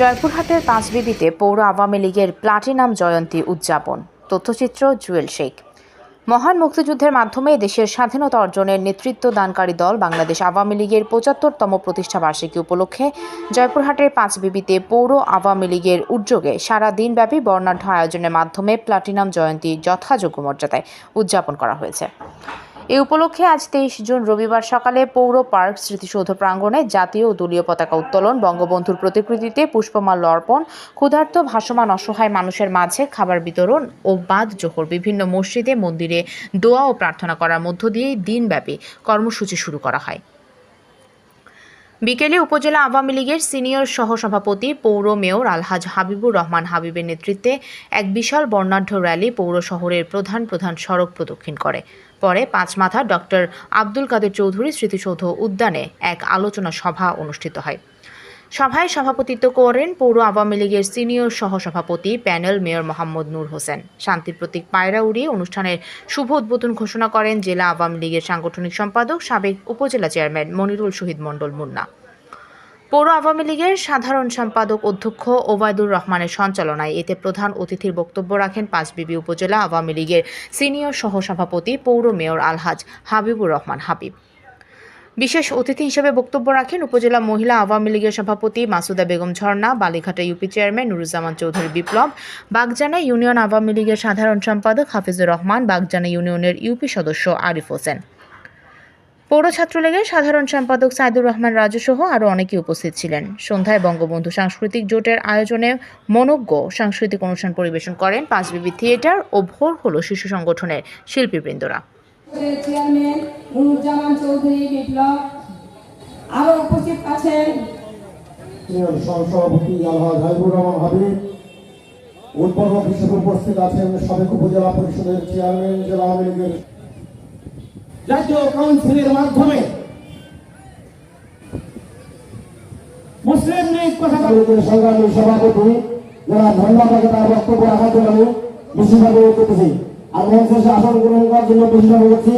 জয়পুরহাটের পাঁচবিবিতে পৌর আওয়ামী লীগের প্লাটিনাম জয়ন্তী উদযাপন। তথ্যচিত্র জুয়েল শেখ। মহান মুক্তিযুদ্ধের মাধ্যমে দেশের স্বাধীনতা অর্জনের নেতৃত্ব দানকারী দল বাংলাদেশ আওয়ামী লীগের পঁচাত্তরতম প্রতিষ্ঠা বার্ষিকী উপলক্ষে জয়পুরহাটের পাঁচবিবিতে পৌর আওয়ামী লীগের উদ্যোগে সারা দিনব্যাপী বর্ণাঢ্য আয়োজনের মাধ্যমে প্লাটিনাম জয়ন্তী যথাযোগ্য মর্যাদায় উদযাপন করা হয়েছে। এই উপলক্ষে আজ তেইশ জুন রবিবার সকালে পৌর পার্ক স্মৃতিসৌধ প্রাঙ্গণে জাতীয় ও দলীয় পতাকা উত্তোলন, বঙ্গবন্ধুর প্রতিকৃতিতে পুষ্পমাল্য অর্পণ, ক্ষুধার্ত, ভাসমান, অসহায় মানুষের মাঝে খাবার বিতরণ ও বাদ জোহর বিভিন্ন মসজিদে, মন্দিরে দোয়া ও প্রার্থনা করার মধ্য দিয়েই দিনব্যাপী কর্মসূচি শুরু করা হয়। বিকেলে উপজেলা আওয়ামী লীগের সিনিয়র সহসভাপতি পৌর মেয়র আলহাজ হাবিবুর রহমান হাবিবের নেতৃত্বে এক বিশাল বর্ণাঢ্য র্যালি পৌর শহরের প্রধান প্রধান সড়ক প্রদক্ষিণ করে। পরে পাঁচমাথা ডক্টর আব্দুল কাদের চৌধুরী স্মৃতিসৌধ উদ্যানে এক আলোচনা সভা অনুষ্ঠিত হয়। সভায় সভাপতিত্ব করেন পৌর আওয়ামী লীগের সিনিয়র সহসভাপতি প্যানেল মেয়র মোহাম্মদ নূর হোসেন। শান্তির প্রতীক পায়রা উড়িয়ে অনুষ্ঠানের শুভ উদ্বোধন ঘোষণা করেন জেলা আওয়ামী লীগের সাংগঠনিক সম্পাদক সাবেক উপজেলা চেয়ারম্যান মনিরুল শহীদ মণ্ডল মুন্না। পৌর আওয়ামী লীগের সাধারণ সম্পাদক অধ্যক্ষ ওবায়দুর রহমানের সঞ্চালনায় এতে প্রধান অতিথির বক্তব্য রাখেন পাঁচবিবি উপজেলা আওয়ামী লীগের সিনিয়র সহসভাপতি পৌর মেয়র আলহাজ হাবিবুর রহমান হাবিব। বিশেষ অতিথি হিসেবে বক্তব্য রাখেন উপজেলা মহিলা আওয়ামী লীগের সভাপতি Masuda Begum Jharna, Balighata U P chairman Nuruzzaman Chowdhury Biplob, Bagjana union Awami লীগের সাধারণ সম্পাদক হাফিজুর রহমান, বাগজানা ইউনিয়নের ইউপি সদস্য আরিফ হোসেন। পৌর ছাত্রলীগের সাধারণ সম্পাদক সাইদুর রহমান রাজু সহ আরও অনেকে উপস্থিত ছিলেন। সন্ধ্যায় বঙ্গবন্ধু সাংস্কৃতিক জোটের আয়োজনে মনজ্ঞ সাংস্কৃতিক অনুষ্ঠান পরিবেশন করেন পাঁচবিবি থিয়েটার ও ভোর হলো শিশু সংগঠনের শিল্পীবৃন্দরা। চেয়ারম্যান নুরুজ্জামান চৌধুরী বিপ্লব আরও উপস্থিত আছেন সহসভাপতি আলহাজ হাবিবুর রহমান হাবিব। উদ্বোধক হিসেবে উপস্থিত আছেন সাবেক উপজেলা পরিষদের চেয়ারম্যান জেলা আওয়ামী লীগের জাতীয় কাউন্সিলের মাধ্যমে মুসলিম লীগ কথা সংগ্রামী সভাপতি যারা ধন্যবাদ তার বক্তব্য রাখার জন্য বিশেষভাবে করতেছি আর মঞ্চে আসন গ্রহণ করার জন্য বিশেষভাবে করছি